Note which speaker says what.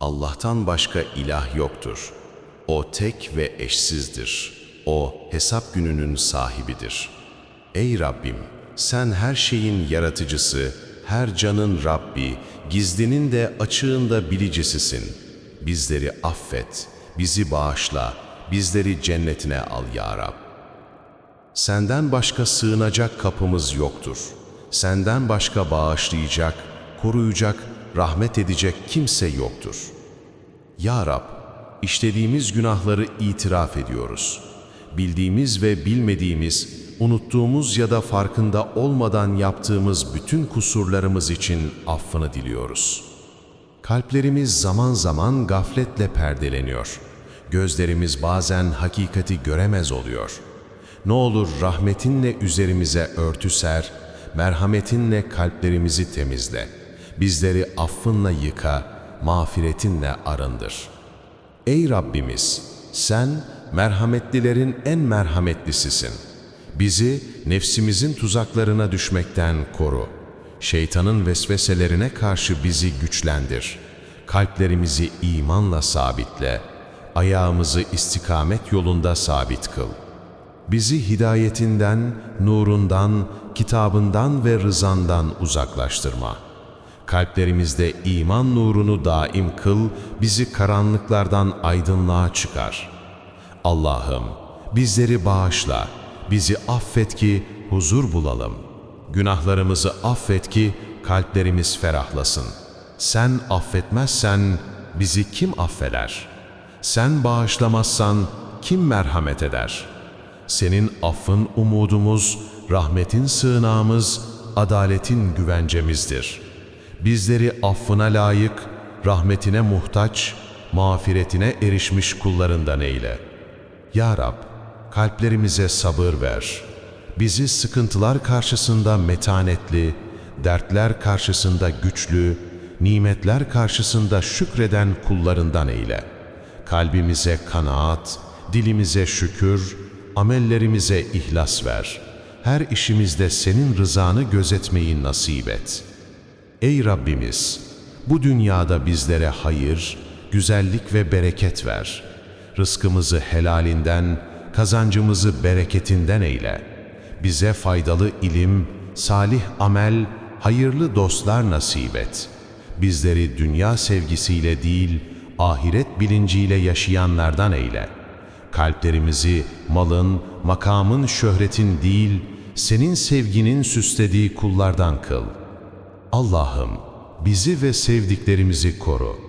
Speaker 1: Allah'tan başka ilah yoktur. O tek ve eşsizdir. O hesap gününün sahibidir. Ey Rabbim, sen her şeyin yaratıcısı, her canın Rabbi, gizlinin de açığında bilicisisin. Bizleri affet, bizi bağışla, bizleri cennetine al ya Rab. Senden başka sığınacak kapımız yoktur. Senden başka bağışlayacak, koruyacak, rahmet edecek kimse yoktur. Ya Rab, işlediğimiz günahları itiraf ediyoruz. Bildiğimiz ve bilmediğimiz, unuttuğumuz ya da farkında olmadan yaptığımız bütün kusurlarımız için affını diliyoruz. Kalplerimiz zaman zaman gafletle perdeleniyor. Gözlerimiz bazen hakikati göremez oluyor. Ne olur rahmetinle üzerimize örtü ser, merhametinle kalplerimizi temizle. Bizleri affınla yıka, mağfiretinle arındır. Ey Rabbimiz, sen merhametlilerin en merhametlisisin. Bizi nefsimizin tuzaklarına düşmekten koru. Şeytanın vesveselerine karşı bizi güçlendir. Kalplerimizi imanla sabitle, ayağımızı istikamet yolunda sabit kıl. Bizi hidayetinden, nurundan, kitabından ve rızandan uzaklaştırma. Kalplerimizde iman nurunu daim kıl, bizi karanlıklardan aydınlığa çıkar. Allah'ım, bizleri bağışla, bizi affet ki huzur bulalım. Günahlarımızı affet ki kalplerimiz ferahlasın. Sen affetmezsen bizi kim affeder? Sen bağışlamazsan kim merhamet eder?'' Senin affın umudumuz, rahmetin sığınağımız, adaletin güvencemizdir. Bizleri affına layık, rahmetine muhtaç, mağfiretine erişmiş kullarından eyle. Ya Rab, kalplerimize sabır ver. Bizi sıkıntılar karşısında metanetli, dertler karşısında güçlü, nimetler karşısında şükreden kullarından eyle. Kalbimize kanaat, dilimize şükür, amellerimize ihlas ver. Her işimizde senin rızanı gözetmeyi nasip et. Ey Rabbimiz! Bu dünyada bizlere hayır, güzellik ve bereket ver. Rızkımızı helalinden, kazancımızı bereketinden eyle. Bize faydalı ilim, salih amel, hayırlı dostlar nasip et. Bizleri dünya sevgisiyle değil, ahiret bilinciyle yaşayanlardan eyle.'' Kalplerimizi malın, makamın, şöhretin değil, senin sevginin süslediği kullardan kıl. Allah'ım bizi ve sevdiklerimizi koru.